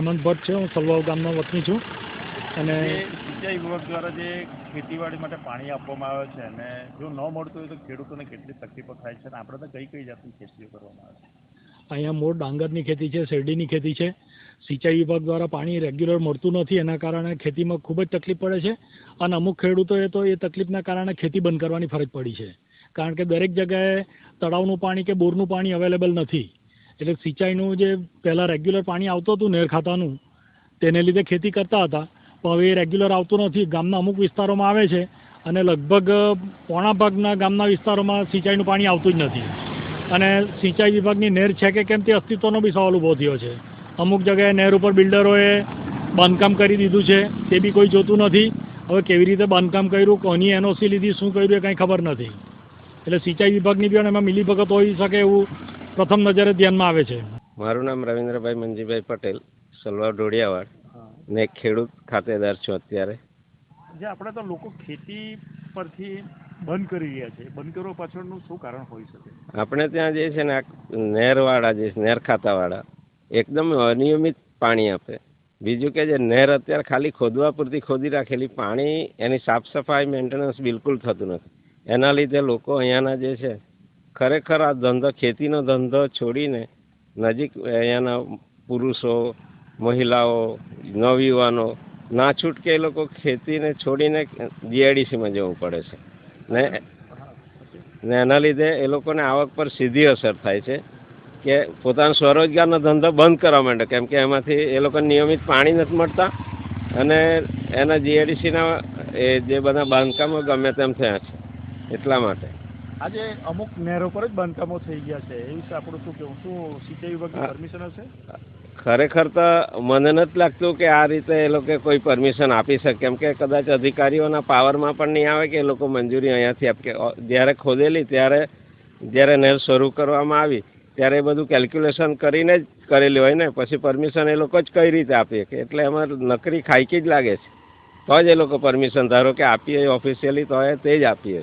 હેમંત ભટ્ટ છે હું સલવાવ ગામનો વતની છું. અને સિંચાઈ વિભાગ દ્વારા જે ખેતીવાડી માટે પાણી આપવામાં આવે છે અને જો ન મળતું હોય તો ખેડૂતોને કેટલી તકલીફો થાય છે અને આપણે તો કઈ કઈ જાતની ખેતીઓ કરવામાં આવે છે? અહીંયા મોર ડાંગરની ખેતી છે શેરડીની ખેતી છે. સિંચાઈ વિભાગ દ્વારા પાણી રેગ્યુલર મળતું નથી એના કારણે ખેતીમાં ખૂબ જ તકલીફ પડે છે. અને અમુક ખેડૂતોએ તો એ તકલીફના કારણે ખેતી બંધ કરવાની ફરજ પડી છે. કારણ કે દરેક જગ્યાએ તળાવનું પાણી કે બોરનું પાણી અવેલેબલ નથી. એટલે સિંચાઈનું જે પહેલાં રેગ્યુલર પાણી આવતું હતું નેર ખાતાનું, તેને લીધે ખેતી કરતા હતા. પણ હવે એ રેગ્યુલર આવતું નથી. ગામના અમુક વિસ્તારોમાં આવે છે અને લગભગ પોણા ભાગના ગામના વિસ્તારોમાં સિંચાઈનું પાણી આવતું જ નથી. અને સિંચાઈ વિભાગની નહેર છે કે કેમ તે અસ્તિત્વનો બી સવાલ ઊભો થયો છે. અમુક જગ્યાએ નહેર ઉપર બિલ્ડરોએ બાંધકામ કરી દીધું છે. તે બી કોઈ જોતું નથી. હવે કેવી રીતે બાંધકામ કર્યું? કોની એનઓસી લીધી? શું કર્યું? એ કાંઈ ખબર નથી. એટલે સિંચાઈ વિભાગની બી અને એમાં મિલીભગત હોઈ શકે એવું પ્રથમ નજરે ધ્યાનમાં આવે છે. મારું નામ રવિન્દ્રભાઈ મંજીભાઈ પટેલ સલવાર ડોડિયાવાડ ને ખેડૂત ખાતેદાર છું અત્યારે. જે આપણે તો લોકો ખેતી પરથી બંધ કરી રહ્યા છે. બંધ કરવા પાછળનું શું કારણ હોઈ શકે? આપણે ત્યાં જે છે ને નહેરવાળા જે છે, નહેર ખાતાવાળા એકદમ અનિયમિત પાણી આપે. બીજું કે જે નહેર અત્યારે ખાલી ખોદવા પૂરતી ખોદી રાખેલી પાણી એની સાફ સફાઈ મેન્ટેનન્સ બિલકુલ થતું નથી. એના લીધે લોકો અહીંયાના જે છે ખરેખર આ ધંધો, ખેતીનો ધંધો છોડીને નજીક અહીંયાના પુરુષો, મહિલાઓ, નવયુવાનો, ના છૂટકે એ લોકો ખેતીને છોડીને જીઆઈડીસીમાં જવું પડે છે. ને ને એના લીધે એ લોકોને આવક પર સીધી અસર થાય છે કે પોતાનો સ્વરોજગારનો ધંધો બંધ કરવા માંડે, કેમ કે એમાંથી એ લોકોને નિયમિત પાણી નથી મળતા અને એના જીઆઈડીસીના એ જે બધા બાંધકામો ગમે તેમ થયા છે, એટલા માટે. આજે અમુક નહેરો પર જ બાંધકામો થઈ ગયા છે. એ વિશે આપણું શું કેવું શું સિંચાઈ વિભાગની. પરમિશન હશે? ખરેખર તો મને નથી લાગતું કે આ રીતે એ લોકો કોઈ પરમિશન આપી શકે. કેમ કે કદાચ અધિકારીઓના પાવરમાં પણ નહીં આવે કે એ લોકો મંજૂરી અહીંયાથી આપે. જ્યારે ખોદેલી ત્યારે જ્યારે નહેર શરૂ કરવામાં આવી ત્યારે એ બધું કેલ્ક્યુલેશન કરીને જ કરેલી હોય ને. પછી પરમિશન એ લોકો જ કઈ રીતે આપીએ કે એટલે એમાં નકરી ખાઈકી જ લાગે છે. તો જ એ લોકો પરમિશન ધારો કે આપીએ ઓફિશિયલી તો એ તે જ આપીએ.